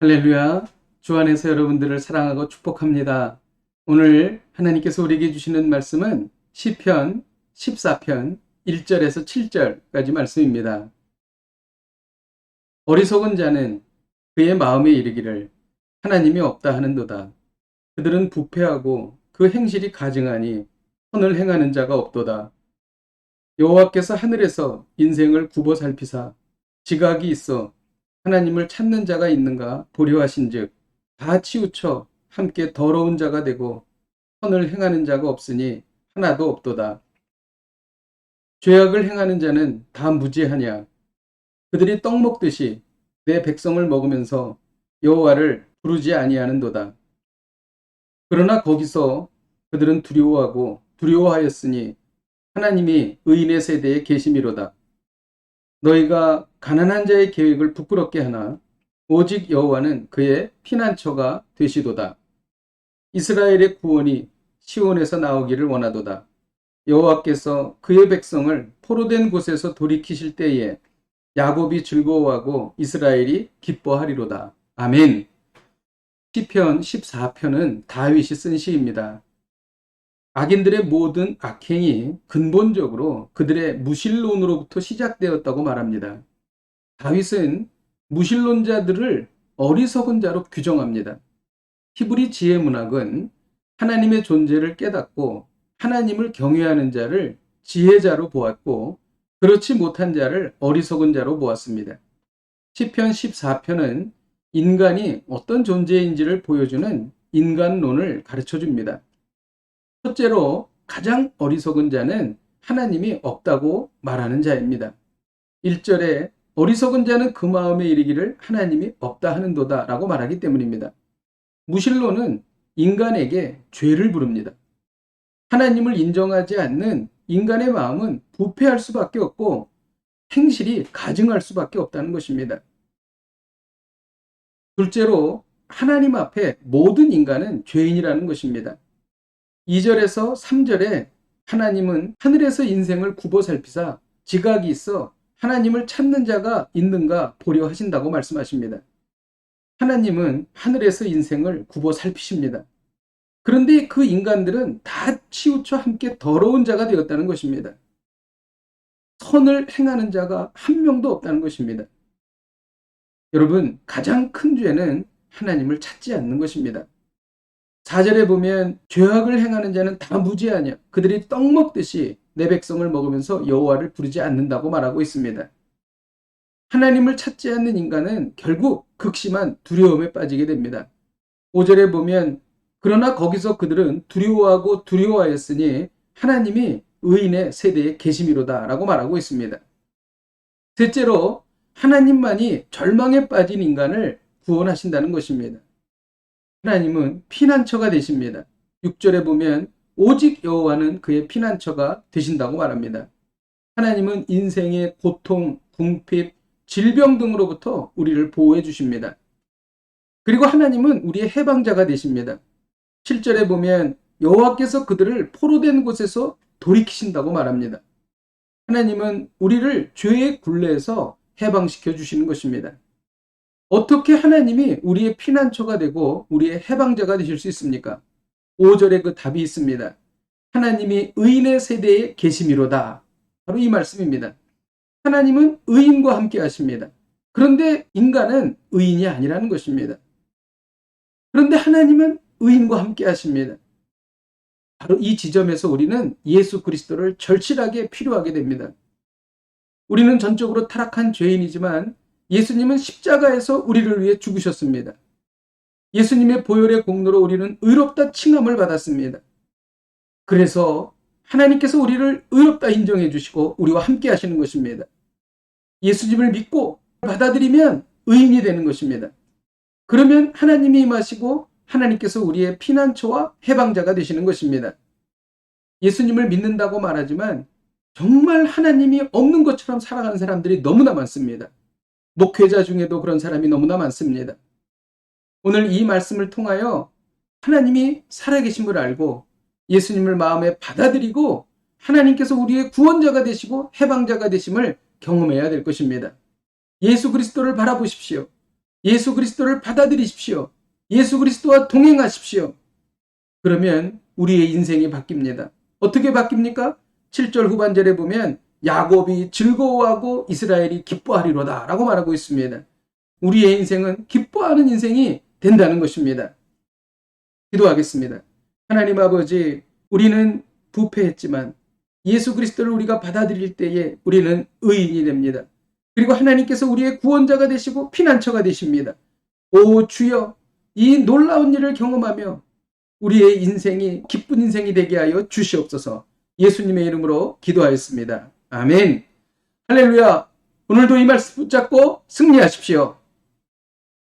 할렐루야. 주 안에서 여러분들을 사랑하고 축복합니다. 오늘 하나님께서 우리에게 주시는 말씀은 시편 14편 1절에서 7절까지 말씀입니다. 어리석은 자는 그의 마음에 이르기를 하나님이 없다 하는도다. 그들은 부패하고 그 행실이 가증하니 선을 행하는 자가 없도다. 여호와께서 하늘에서 인생을 굽어 살피사 지각이 있어 하나님을 찾는 자가 있는가 보려 하신즉 다 치우쳐 함께 더러운 자가 되고 선을 행하는 자가 없으니 하나도 없도다. 죄악을 행하는 자는 다 무지하냐 그들이 떡 먹듯이 내 백성을 먹으면서 여호와를 부르지 아니하는도다. 그러나 거기서 그들은 두려워하고 두려워하였으니 하나님이 의인의 세대에 계심이로다. 너희가 가난한 자의 계획을 부끄럽게 하나 오직 여호와는 그의 피난처가 되시도다. 이스라엘의 구원이 시온에서 나오기를 원하도다. 여호와께서 그의 백성을 포로된 곳에서 돌이키실 때에 야곱이 즐거워하고 이스라엘이 기뻐하리로다. 아멘. 시편 14편은 다윗이 쓴 시입니다. 악인들의 모든 악행이 근본적으로 그들의 무신론으로부터 시작되었다고 말합니다. 다윗은 무신론자들을 어리석은 자로 규정합니다. 히브리 지혜 문학은 하나님의 존재를 깨닫고 하나님을 경외하는 자를 지혜자로 보았고 그렇지 못한 자를 어리석은 자로 보았습니다. 시편 14편은 인간이 어떤 존재인지를 보여주는 인간론을 가르쳐 줍니다. 첫째로 가장 어리석은 자는 하나님이 없다고 말하는 자입니다. 1절에 어리석은 자는 그 마음에 이르기를 하나님이 없다 하는도다 라고 말하기 때문입니다. 무신론은 인간에게 죄를 부릅니다. 하나님을 인정하지 않는 인간의 마음은 부패할 수밖에 없고 행실이 가증할 수밖에 없다는 것입니다. 둘째로 하나님 앞에 모든 인간은 죄인이라는 것입니다. 2절에서 3절에 하나님은 하늘에서 인생을 굽어 살피사 지각이 있어 하나님을 찾는 자가 있는가 보려 하신다고 말씀하십니다. 하나님은 하늘에서 인생을 굽어 살피십니다. 그런데 그 인간들은 다 치우쳐 함께 더러운 자가 되었다는 것입니다. 선을 행하는 자가 한 명도 없다는 것입니다. 여러분, 가장 큰 죄는 하나님을 찾지 않는 것입니다. 4절에 보면 죄악을 행하는 자는 다 무지하냐 그들이 떡 먹듯이 내 백성을 먹으면서 여호와를 부르지 않는다고 말하고 있습니다. 하나님을 찾지 않는 인간은 결국 극심한 두려움에 빠지게 됩니다. 5절에 보면 그러나 거기서 그들은 두려워하고 두려워하였으니 하나님이 의인의 세대에 계심이로다 라고 말하고 있습니다. 셋째로 하나님만이 절망에 빠진 인간을 구원하신다는 것입니다. 하나님은 피난처가 되십니다. 6절에 보면 오직 여호와는 그의 피난처가 되신다고 말합니다. 하나님은 인생의 고통, 궁핍, 질병 등으로부터 우리를 보호해 주십니다. 그리고 하나님은 우리의 해방자가 되십니다. 7절에 보면 여호와께서 그들을 포로된 곳에서 돌이키신다고 말합니다. 하나님은 우리를 죄의 굴레에서 해방시켜 주시는 것입니다. 어떻게 하나님이 우리의 피난처가 되고 우리의 해방자가 되실 수 있습니까? 5절에 그 답이 있습니다. 하나님이 의인의 세대에 계심이로다. 바로 이 말씀입니다. 하나님은 의인과 함께 하십니다. 그런데 인간은 의인이 아니라는 것입니다. 그런데 하나님은 의인과 함께 하십니다. 바로 이 지점에서 우리는 예수 그리스도를 절실하게 필요하게 됩니다. 우리는 전적으로 타락한 죄인이지만 예수님은 십자가에서 우리를 위해 죽으셨습니다. 예수님의 보혈의 공로로 우리는 의롭다 칭함을 받았습니다. 그래서 하나님께서 우리를 의롭다 인정해 주시고 우리와 함께 하시는 것입니다. 예수님을 믿고 받아들이면 의인이 되는 것입니다. 그러면 하나님이 임하시고 하나님께서 우리의 피난처와 해방자가 되시는 것입니다. 예수님을 믿는다고 말하지만 정말 하나님이 없는 것처럼 살아가는 사람들이 너무나 많습니다. 목회자 중에도 그런 사람이 너무나 많습니다. 오늘 이 말씀을 통하여 하나님이 살아계심을 알고 예수님을 마음에 받아들이고 하나님께서 우리의 구원자가 되시고 해방자가 되심을 경험해야 될 것입니다. 예수 그리스도를 바라보십시오. 예수 그리스도를 받아들이십시오. 예수 그리스도와 동행하십시오. 그러면 우리의 인생이 바뀝니다. 어떻게 바뀝니까? 7절 후반절에 보면 야곱이 즐거워하고 이스라엘이 기뻐하리로다 라고 말하고 있습니다. 우리의 인생은 기뻐하는 인생이 된다는 것입니다. 기도하겠습니다. 하나님 아버지, 우리는 부패했지만 예수 그리스도를 우리가 받아들일 때에 우리는 의인이 됩니다. 그리고 하나님께서 우리의 구원자가 되시고 피난처가 되십니다. 오 주여, 이 놀라운 일을 경험하며 우리의 인생이 기쁜 인생이 되게 하여 주시옵소서. 예수님의 이름으로 기도하였습니다. 아멘. 할렐루야. 오늘도 이 말씀 붙잡고 승리하십시오.